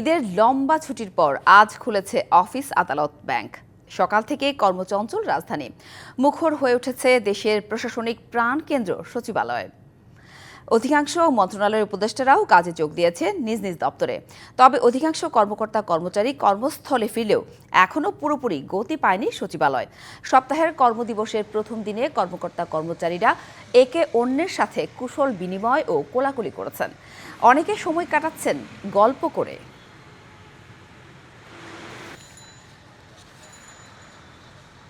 ঈদের লম্বা ছুটির পর আজ খুলেছে অফিস আদালত ব্যাংক। সকাল থেকে কর্মচঞ্চল রাজধানী। মুখর হয়ে উঠেছে দেশের প্রশাসনিক প্রাণকেন্দ্র সচিবালয়। অধিকাংশ মন্ত্রণালয়ের উপদেষ্টারাও কাজে যোগ দিয়েছে নিজ নিজ দপ্তরে। তবে অধিকাংশ কর্মকর্তা কর্মচারী কর্মস্থলে ফিরলেও এখনও পুরোপুরি গতি পায়নি সচিবালয়। সপ্তাহের কর্মদিবসের প্রথম দিনে কর্মকর্তা কর্মচারীরা একে অন্যের সাথে কুশল বিনিময় ও কোলাকুলি করেছেন। অনেকে সময় কাটাচ্ছেন গল্প করে।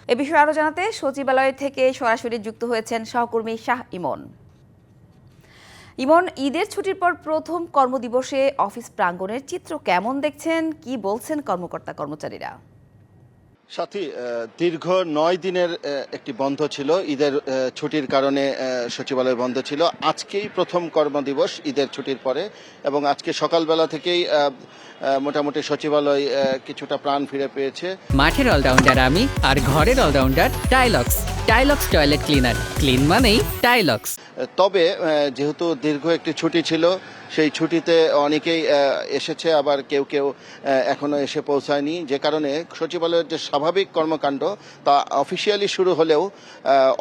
এ বিষয়ে আরও জানাতে সচিবালয় থেকে সরাসরি যুক্ত হয়েছেন সহকর্মী শাহ ইমন। ইমন, ঈদের ছুটির পর প্রথম কর্মদিবসে অফিস প্রাঙ্গণের চিত্র কেমন দেখছেন? কি বলছেন কর্মকর্তা কর্মচারীরা সাথী দীর্ঘ নয় দিনের একটি বন্ধ ছিল। ঈদের ছুটির কারণে সচিবালয় বন্ধ ছিল। আজকেই প্রথম কর্মদিবস ঈদের ছুটির পরে এবং আজকে সকালবেলা থেকেই মোটামুটি সচিবালয় কিছুটা প্রাণ ফিরে পেয়েছে। মাঠের অলরাউন্ডার আমি আর ঘরের allrounder Tilex Tilex toilet cleaner clean মানেই টাইলক্স তবে যেহেতু দীর্ঘ একটি ছুটি ছিল সেই ছুটিতে অনেকেই এসেছে আবার কেউ কেউ এখনও এসে পৌঁছায়নি। যে কারণে সচিবালয়ের যে স্বাভাবিক কর্মকাণ্ড তা অফিসিয়ালি শুরু হলেও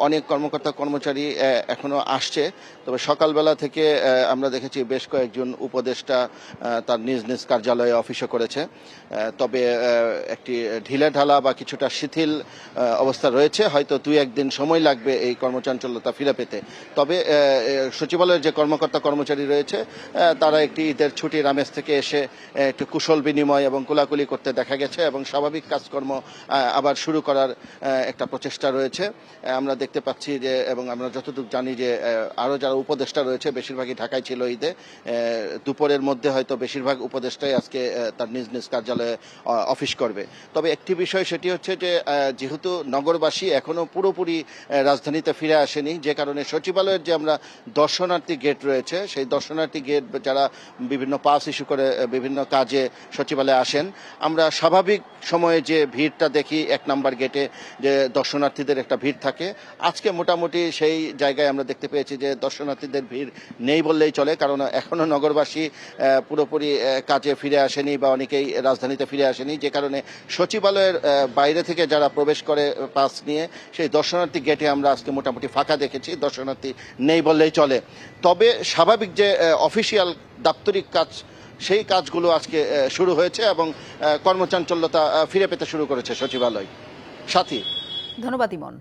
অনেক কর্মকর্তা কর্মচারী আহ, এখনও আসছে। তবে সকালবেলা থেকে আমরা দেখেছি বেশ কয়েকজন উপদেষ্টা তার নিজ নিজ কার্যালয়ে অফিসে করেছে। তবে একটি ঢিলে ঢালা বা কিছুটা শিথিল অবস্থা রয়েছে। হয়তো দুই একদিন সময় লাগবে এই কর্মচাঞ্চল্যতা ফিরে পেতে। তবে সচিবালয়ের যে কর্মকর্তা কর্মচারী রয়েছে তারা একটি ঈদের ছুটির আমেজ থেকে এসে একটু কুশল বিনিময় এবং কোলাকুলি করতে দেখা গেছে এবং স্বাভাবিক কাজকর্ম আবার শুরু করার একটা প্রচেষ্টা রয়েছে। আমরা দেখতে পাচ্ছি যে, এবং আমরা যতটুকু জানি যে আরও যারা উপদেষ্টা রয়েছে, বেশিরভাগই ঢাকায় ছিল ঈদে। দুপুরের মধ্যে হয়তো বেশিরভাগ উপদেষ্টাই আজকে তার নিজ নিজ কার্যালয়ে অফিস করবে। তবে একটি বিষয় সেটি হচ্ছে যে যেহেতু নগরবাসী এখনও পুরোপুরি আহ, রাজধানীতে ফিরে আসেনি। যে কারণে সচিবালয়ের যে আমরা দর্শনার্থী গেট রয়েছে সেই দর্শনার্থী গেট যারা বিভিন্ন পাস ইস্যু করে বিভিন্ন কাজে সচিবালয়ে আসেন আমরা স্বাভাবিক সময়ে যে ভিড়টা দেখি এক নাম্বার গেটে যে দর্শনার্থীদের একটা ভিড় থাকে। আজকে মোটামুটি সেই জায়গায় আমরা দেখতে পেয়েছি যে দর্শনার্থীদের ভিড় নেই বললেই চলে কারণ এখনও নগরবাসী পুরোপুরি কাজে ফিরে আসেনি বা অনেকেই রাজধানীতে ফিরে আসেনি। যে কারণে সচিবালয়ের বাইরে থেকে যারা প্রবেশ করে পাস নিয়ে সেই দর্শনার্থী গেটে আমরা আজকে মোটামুটি ফাঁকা দেখেছি, দর্শনার্থী নেই বললেই চলে। তবে স্বাভাবিক যে অফিসিয়াল দাপ্তরিক কাজ, সেই কাজগুলো আজকে শুরু হয়েছে এবং কর্মচাঞ্চল্যতা ফিরে পেতে শুরু করেছে সচিবালয়। সাথী। ধন্যবাদ ইমন।